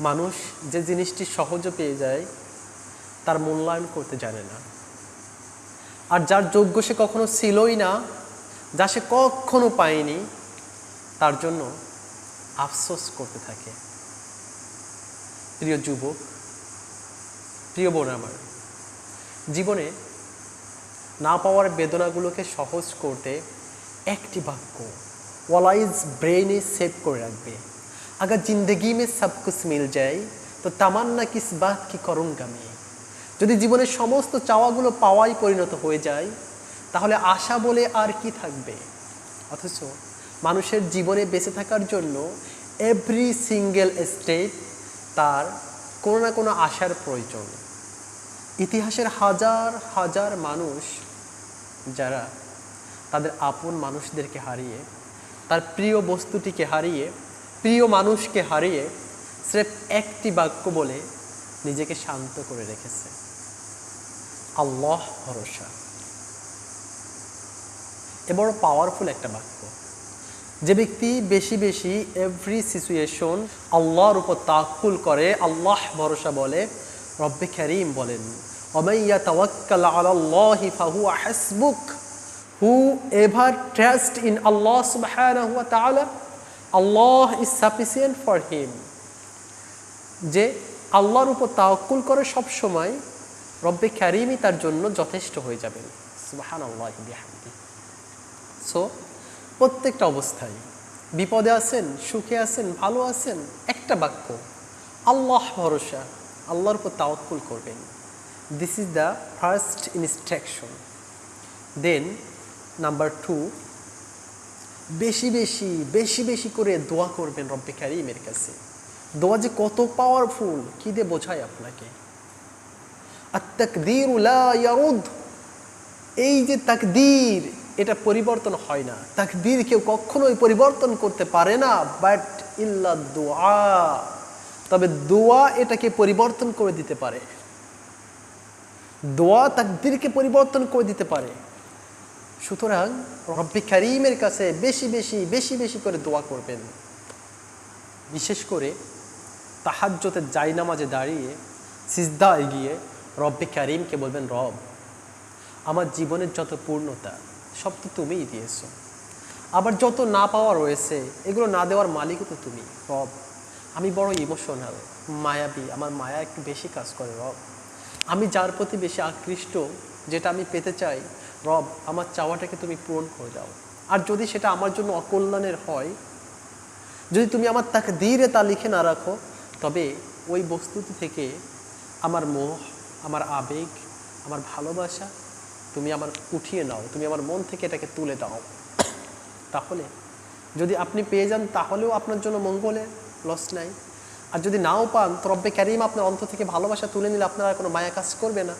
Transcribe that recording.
মানুষ যে জিনিসটি সহজে পেয়ে যায়, তার মূল্যায়ন করতে জানে না। আর যার যোগ্য সে কখনো ছিলই না, যা সে কখনো পায়নি, তার জন্য আফসোস করতে থাকে। প্রিয় যুবক, প্রিয় বোন আমার, জীবনে না পাওয়ার বেদনাগুলোকে সহজ করতে একটি বাক্য ওয়ালাইজ ব্রেনে সেভ করে রাখবে। अगर जिंदगी में सब कुछ मिल जाए তো তামান্না কিস বাত কি করুঙ্গা মেয়ে যদি জীবনের সমস্ত চাওয়াগুলো পাওয়াই পরিণত হয়ে যায় তাহলে আশা বলে আর কি থাকবে অথচ মানুষের জীবনে বেঁচে থাকার জন্য এভরি সিঙ্গেল স্টেপ তার কোনো না কোনো আশার প্রয়োজন ইতিহাসের হাজার হাজার মানুষ যারা তাদের আপন মানুষদেরকে হারিয়ে তার প্রিয় বস্তুটিকে হারিয়ে প্রিয় মানুষকে হারিয়ে স্রেফ একটি বাক্য বলে নিজেকে শান্ত করে রেখেছে। আল্লাহ ভরসা। এ বড় পাওয়ারফুল একটা বাক্য। যে ব্যক্তি বেশি বেশি এভরি সিচুয়েশন আল্লাহর উপর তাকুল করে, আল্লাহ ভরসা বলে, রব্বে খ্যারিম বলেন অমাইয়া তাওয়াক্কাল আলাল্লাহি ফাহুয়া হাসবুক হু এভার ট্রাস্ট ইন আল্লাহ সুবহানাহু ওয়া তাআলা Allah is sufficient for him যে আল্লাহর উপর তাওকুল করে সব সময় রব্বে ক্যারিমই তার জন্য যথেষ্ট হয়ে যাবেন। সুবাহান আল্লাহ বিহামদি। সো প্রত্যেকটা অবস্থায় বিপদে আছেন, সুখে আছেন, ভালো আছেন, একটা বাক্য, আল্লাহ ভরসা, আল্লাহর উপর তাওকুল করবেন। This is the first instruction then number two বেশি বেশি বেশি বেশি করে দোয়া করবেন রব্বে ক্যারিমের কাছে। দোয়া যে কত পাওয়ারফুল কি দিয়ে বোঝায় আপনাকে। আর তাকদির এই যে তাকদির, এটা পরিবর্তন হয় না। তাকদির কেউ কখনোই পরিবর্তন করতে পারে না, বাট ইল্লা দোয়া। তবে দোয়া এটাকে পরিবর্তন করে দিতে পারে। দোয়া তাকদিরকে পরিবর্তন করে দিতে পারে। সুতরাং রব্বি কারিমের কাছে বেশি বেশি বেশি বেশি করে দোয়া করবেন। বিশেষ করে তাহাজ্যতে যাই নামাজে দাঁড়িয়ে, সিজদা এগিয়ে রব্বে কারিমকে বলবেন, রব, আমার জীবনের যত পূর্ণতা, সব তো তুমিই দিয়েছ। আবার যত না পাওয়া রয়েছে, এগুলো না দেওয়ার মালিকও তো তুমি। রব, আমি বড় ইমোশনাল, মায়াবী, আমার মায়া একটু বেশি কাজ করে, রব। আমি যার প্রতি বেশি আকৃষ্ট, যেটা আমি পেতে চাই রব, আমার চাওয়াটাকে তুমি পূরণ করে দাও। আর যদি সেটা আমার জন্য অকল্যাণের হয়, যদি তুমি আমার তাকে ধীরে তা লিখে না রাখো, তবে ওই বস্তুটি থেকে আমার মোহ, আমার আবেগ, আমার ভালোবাসা তুমি আমার উঠিয়ে নাও, তুমি আমার মন থেকে এটাকে তুলে দাও। তাহলে যদি আপনি পেয়ে যান, তাহলেও আপনার জন্য মঙ্গলের লস নাই। আর যদি নাও পান, তো রব্বে ক্যারিম আপনার অন্ত থেকে ভালোবাসা তুলে নিলে আপনার কোনো মায়া কাজ করবে না।